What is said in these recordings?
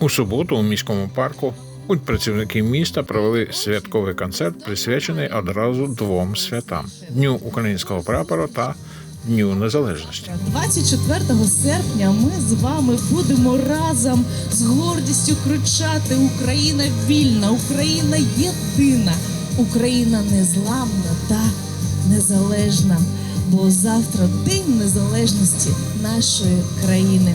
У суботу у міському парку працівники міста провели святковий концерт, присвячений одразу двом святам: Дню українського прапора та Дню Незалежності. 24 серпня ми з вами будемо разом з гордістю кричати: Україна вільна, Україна єдина, Україна незламна та незалежна. Бо завтра день незалежності нашої країни.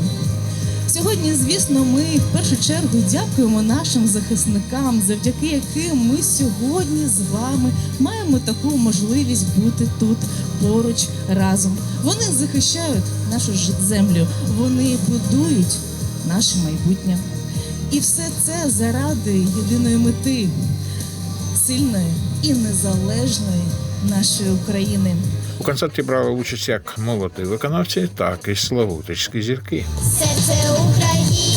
Сьогодні, звісно, ми в першу чергу дякуємо нашим захисникам, завдяки яким ми сьогодні з вами маємо таку можливість бути тут поруч разом. Вони захищають нашу землю, вони будують наше майбутнє. І все це заради єдиної мети сильної і незалежної нашої України. У концерті брали участь як молоді виконавці, так і славутичські зірки. Серце Україна,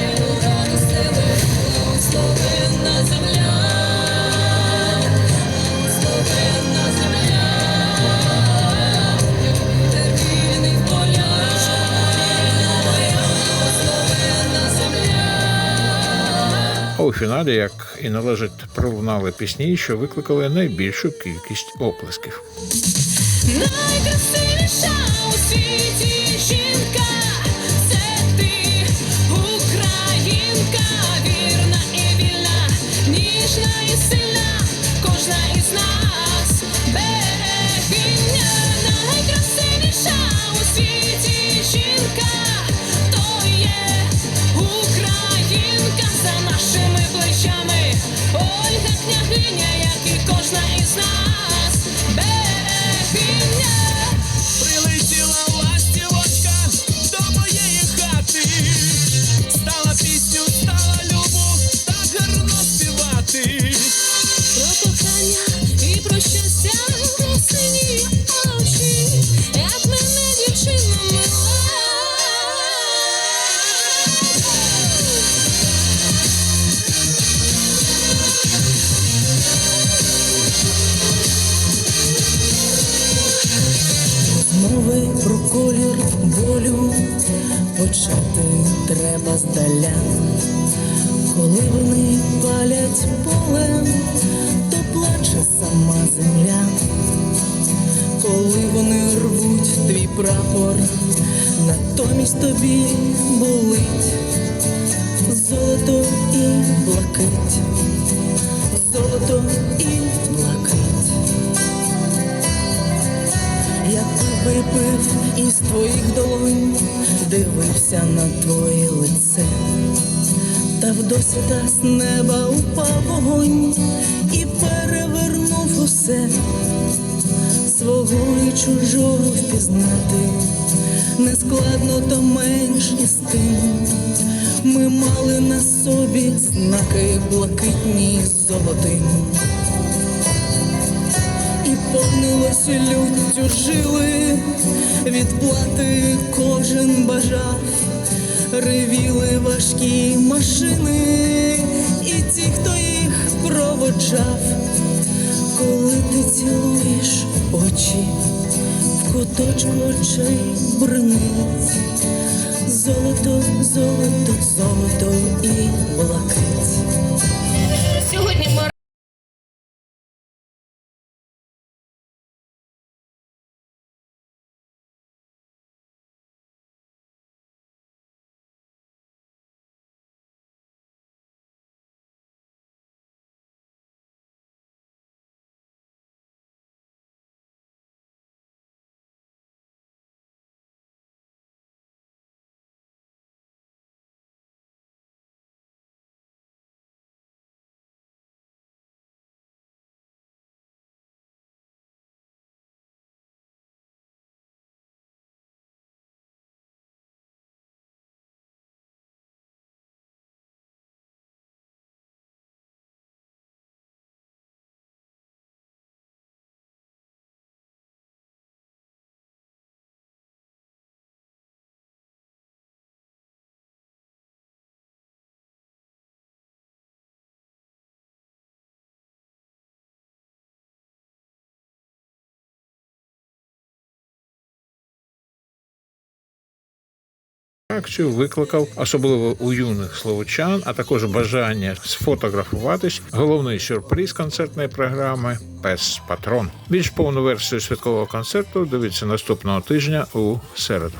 фіналі, як і належить, пролунали пісні, що викликали найбільшу кількість оплесків. Найкрасивіша кожна болю почати треба здаля. Коли вони палять поле, то плаче сама земля. Коли вони рвуть твій прапор, натомість тобі болить золото і блакить, золото і блакить. Випив із твоїх долонь, дивився на твоє лице, та вдосвіта з неба упав вогонь і перевернув усе свого і чужого впізнати. Нескладно то менш із тим. Ми мали на собі знаки блакитні з люттю жили, відплати кожен бажав, ревіли важкі машини, і ті, хто їх проводжав, коли ти цілуєш очі, в куточку очей бринить, золото, золото, Акцію викликав особливо у юних словочан, а також бажання сфотографуватись. Головний сюрприз концертної програми Пес Патрон. Більш повну версію святкового концерту дивіться наступного тижня у середу.